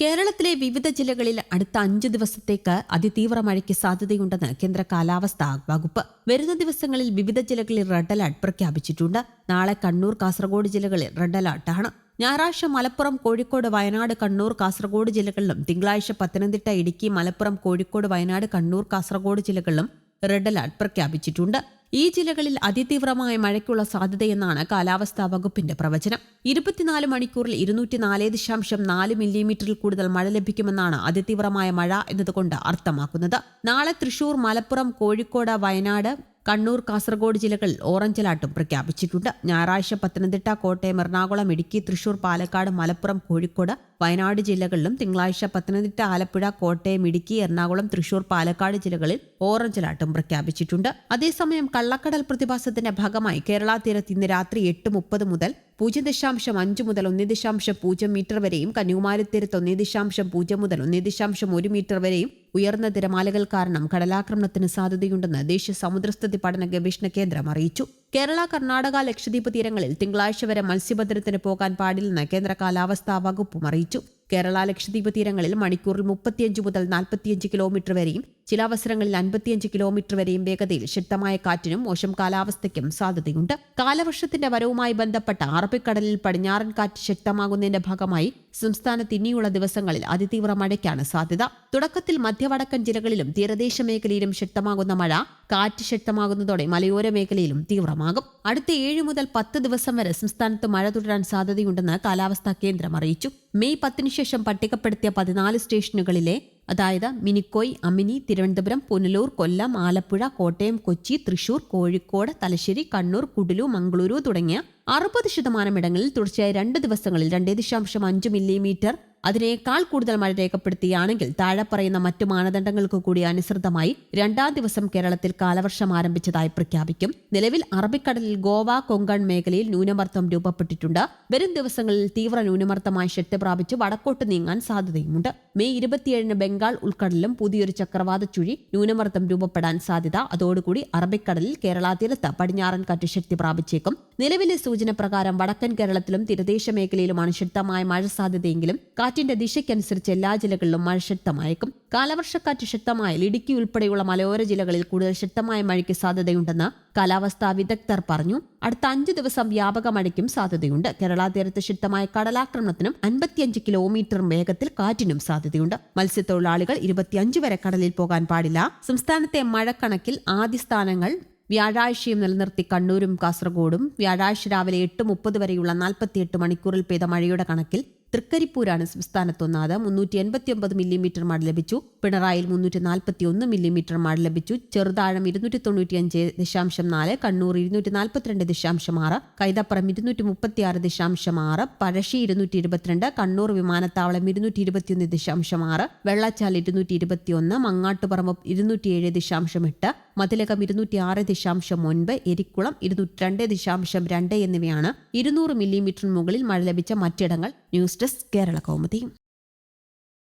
കേരളത്തിലെ വിവിധ ജില്ലകളിൽ അടുത്ത അഞ്ച് ദിവസത്തേക്ക് അതിതീവ്ര മഴയ്ക്ക് സാധ്യതയുണ്ടെന്ന് കേന്ദ്ര കാലാവസ്ഥാ വകുപ്പ് വരുന്ന ദിവസങ്ങളിൽ വിവിധ ജില്ലകളിൽ റെഡ് അലർട്ട് പ്രഖ്യാപിച്ചിട്ടുണ്ട്. നാളെ കണ്ണൂർ കാസർഗോഡ് ജില്ലകളിൽ റെഡ് അലർട്ടാണ് ഞായറാഴ്ച മലപ്പുറം കോഴിക്കോട് വയനാട് കണ്ണൂർ കാസർഗോഡ് ജില്ലകളിലും തിങ്കളാഴ്ച പത്തനംതിട്ട ഇടുക്കി മലപ്പുറം കോഴിക്കോട് വയനാട് കണ്ണൂർ കാസർഗോഡ് ജില്ലകളിലും റെഡ് അലർട്ട് പ്രഖ്യാപിച്ചിട്ടുണ്ട്. ഈ ജില്ലകളിൽ അതിതീവ്രമായ മഴയ്ക്കുള്ള സാധ്യതയെന്നാണ് കാലാവസ്ഥാ വകുപ്പിന്റെ പ്രവചനം. ഇരുപത്തിനാല് മണിക്കൂറിൽ ഇരുന്നൂറ്റി നാല് ദശാംശം നാല് മില്ലിമീറ്ററിൽ കൂടുതൽ മഴ ലഭിക്കുമെന്നാണ് അതിതീവ്രമായ മഴ എന്നതുകൊണ്ട് അർത്ഥമാക്കുന്നത്. നാളെ തൃശൂർ മലപ്പുറം കോഴിക്കോട് വയനാട് കണ്ണൂർ കാസർഗോഡ് ജില്ലകളിൽ ഓറഞ്ച് അലർട്ടും പ്രഖ്യാപിച്ചിട്ടുണ്ട്. ഞായറാഴ്ച പത്തനംതിട്ട കോട്ടയം എറണാകുളം ഇടുക്കി തൃശൂർ പാലക്കാട് മലപ്പുറം കോഴിക്കോട് വയനാട് ജില്ലകളിലും തിങ്കളാഴ്ച പത്തനംതിട്ട ആലപ്പുഴ കോട്ടയം ഇടുക്കി എറണാകുളം തൃശൂർ പാലക്കാട് ജില്ലകളിൽ ഓറഞ്ച് അലർട്ടും പ്രഖ്യാപിച്ചിട്ടുണ്ട്. അതേസമയം കള്ളക്കടൽ പ്രതിഭാസത്തിന്റെ ഭാഗമായി കേരള തീരത്ത് ഇന്ന് രാത്രി എട്ട് മുപ്പത് മുതൽ പൂജ്യം ദശാംശം അഞ്ച് മുതൽ ഒന്ന് ദശാംശം പൂജ്യം മീറ്റർ വരെയും കന്യാകുമാരിത്തീരത്ത് ഒന്ന് ദശാംശം പൂജ്യം മുതൽ ഒന്ന് ദശാംശം ഒരു മീറ്റർ വരെയും ഉയർന്ന തിരമാലകൾ കാരണം കടലാക്രമണത്തിന് സാധ്യതയുണ്ടെന്ന് ദേശീയ സമുദ്രസ്ഥിതി പഠന ഗവേഷണ കേന്ദ്രം അറിയിച്ചു. കേരള കർണാടക ലക്ഷദ്വീപ് തീരങ്ങളിൽ തിങ്കളാഴ്ച വരെ മത്സ്യബന്ധനത്തിന് പോകാൻ പാടില്ലെന്ന് കേന്ദ്ര കാലാവസ്ഥാ വകുപ്പും അറിയിച്ചു. കേരള ലക്ഷദ്വീപ് തീരങ്ങളിൽ മണിക്കൂറിൽ മുപ്പത്തിയഞ്ച് മുതൽ നാൽപ്പത്തിയഞ്ച് കിലോമീറ്റർ വരെയും ചില അവസരങ്ങളിൽ അൻപത്തിയഞ്ച് കിലോമീറ്റർ വരെയും വേഗതയിൽ ശക്തമായ കാറ്റിനും മോശം കാലാവസ്ഥയ്ക്കും സാധ്യതയുണ്ട്. കാലവർഷത്തിന്റെ വരവുമായി ബന്ധപ്പെട്ട അറബിക്കടലിൽ പടിഞ്ഞാറൻ കാറ്റ് ശക്തമാകുന്നതിന്റെ ഭാഗമായി സംസ്ഥാനത്ത് ഇനിയുള്ള ദിവസങ്ങളിൽ അതിതീവ്ര മഴയ്ക്കാണ് സാധ്യത. തുടക്കത്തിൽ മധ്യവടക്കൻ ജില്ലകളിലും തീരദേശ മേഖലയിലും ശക്തമാകുന്ന മഴ കാറ്റ് ശക്തമാകുന്നതോടെ മലയോര മേഖലയിലും തീവ്രമാകും. അടുത്ത ഏഴ് മുതൽ പത്ത് ദിവസം വരെ സംസ്ഥാനത്ത് മഴ തുടരാൻ സാധ്യതയുണ്ടെന്ന് കാലാവസ്ഥാ കേന്ദ്രം അറിയിച്ചു. മെയ് പത്തിനുശേഷം പട്ടികപ്പെടുത്തിയ പതിനാല് സ്റ്റേഷനുകളിലെ അതായത് മിനിക്കോയ് അമിനി തിരുവനന്തപുരം പുനലൂർ കൊല്ലം ആലപ്പുഴ കോട്ടയം കൊച്ചി തൃശൂർ കോഴിക്കോട് തലശ്ശേരി കണ്ണൂർ കുടലു മംഗളൂരു തുടങ്ങിയ അറുപത് ശതമാനം ഇടങ്ങളിൽ തുടർച്ചയായ രണ്ട് ദിവസങ്ങളിൽ രണ്ടേ ദശാംശം അഞ്ച് മില്ലിമീറ്റർ അതിനേക്കാൾ കൂടുതൽ മഴ രേഖപ്പെടുത്തിയാണെങ്കിൽ താഴെ പറയുന്ന മറ്റു മാനദണ്ഡങ്ങൾക്ക് കൂടി അനുസൃതമായി രണ്ടാം ദിവസം കേരളത്തിൽ കാലവർഷം ആരംഭിച്ചതായി പ്രഖ്യാപിക്കും. നിലവിൽ അറബിക്കടലിൽ ഗോവ കൊങ്കൺ മേഖലയിൽ ന്യൂനമർദ്ദം രൂപപ്പെട്ടിട്ടുണ്ട്. വരും ദിവസങ്ങളിൽ തീവ്ര ന്യൂനമർദ്ദമായി ശക്തി പ്രാപിച്ച് വടക്കോട്ട് നീങ്ങാൻ സാധ്യതയുമുണ്ട്. മെയ് ഇരുപത്തിയേഴിന് ബംഗാൾ ഉൾക്കടലിലും പുതിയൊരു ചക്രവാത ചുഴി ന്യൂനമർദ്ദം രൂപപ്പെടാൻ സാധ്യത. അതോടുകൂടി അറബിക്കടലിൽ കേരള തീരത്ത് പടിഞ്ഞാറൻ കാറ്റ് ശക്തി പ്രാപിച്ചേക്കും. നിലവിലെ സൂചന പ്രകാരം വടക്കൻ കേരളത്തിലും തീരദേശ മേഖലയിലുമാണ് ശക്തമായ മഴ സാധ്യതയെങ്കിലും കാറ്റിന്റെ ദിശയ്ക്കനുസരിച്ച് എല്ലാ ജില്ലകളിലും മഴ ശക്തമായേക്കും. കാലവർഷക്കാറ്റ് ശക്തമായാൽ ഇടുക്കി ഉൾപ്പെടെയുള്ള മലയോര ജില്ലകളിൽ കൂടുതൽ ശക്തമായ മഴയ്ക്ക് സാധ്യതയുണ്ടെന്ന് കാലാവസ്ഥാ വിദഗ്ധർ പറഞ്ഞു. അടുത്ത അഞ്ചു ദിവസം വ്യാപക മഴയ്ക്കും സാധ്യതയുണ്ട്. കേരള തീരത്ത് ശക്തമായ കടലാക്രമണത്തിനും അൻപത്തിയഞ്ച് കിലോമീറ്റർ വേഗത്തിൽ കാറ്റിനും സാധ്യതയുണ്ട്. മത്സ്യത്തൊഴിലാളികൾ ഇരുപത്തിയഞ്ച് വരെ കടലിൽ പോകാൻ പാടില്ല. സംസ്ഥാനത്തെ മഴക്കണക്കിൽ ആദ്യ സ്ഥാനങ്ങൾ വ്യാഴാഴ്ചയും നിലനിർത്തി കണ്ണൂരും കാസർഗോഡും. വ്യാഴാഴ്ച രാവിലെ എട്ട് മുപ്പത് വരെയുള്ള നാൽപ്പത്തിയെട്ട് മണിക്കൂറിൽ പെയ്ത മഴയുടെ കണക്കിൽ തൃക്കരിപ്പൂരാണ് സംസ്ഥാനത്തൊന്നാത്. മുന്നൂറ്റി എൺപത്തി ഒമ്പത് മില്ലിമീറ്റർ മഴ ലഭിച്ചു. പിണറായിൽ മുന്നൂറ്റി നാൽപ്പത്തി ഒന്ന് മില്ലിമീറ്റർ മഴ ലഭിച്ചു. ചെറുതാഴം ഇരുന്നൂറ്റി തൊണ്ണൂറ്റിയഞ്ച് ദശാംശം നാല് കണ്ണൂർ ഇരുന്നൂറ്റി നാൽപ്പത്തിരണ്ട് ദശാംശം ആറ് കൈതപ്പുറം ഇരുന്നൂറ്റി മുപ്പത്തിയാറ് ദശാംശം ആറ് പഴശ്ശി ഇരുന്നൂറ്റി ഇരുപത്തിരണ്ട് കണ്ണൂർ വിമാനത്താവളം ഇരുന്നൂറ്റി ഇരുപത്തിയൊന്ന് ദശാംശം ആറ് വെള്ളച്ചാൽ ഇരുന്നൂറ്റി ഇരുപത്തിയൊന്ന് മങ്ങാട്ടുപറമ്പ് ഇരുന്നൂറ്റിയേഴ് ദശാംശം എട്ട് മതിലകം ഇരുന്നൂറ്റി ആറ് ദശാംശം ഒൻപത് എരിക്കുളം ഇരുന്നൂറ്റി രണ്ട് ദശാംശം രണ്ട് എന്നിവയാണ് ഇരുന്നൂറ് മില്ലിമീറ്ററിന് മുകളിൽ മഴ ലഭിച്ച മറ്റിടങ്ങൾ. News desk Kerala Kaumudi.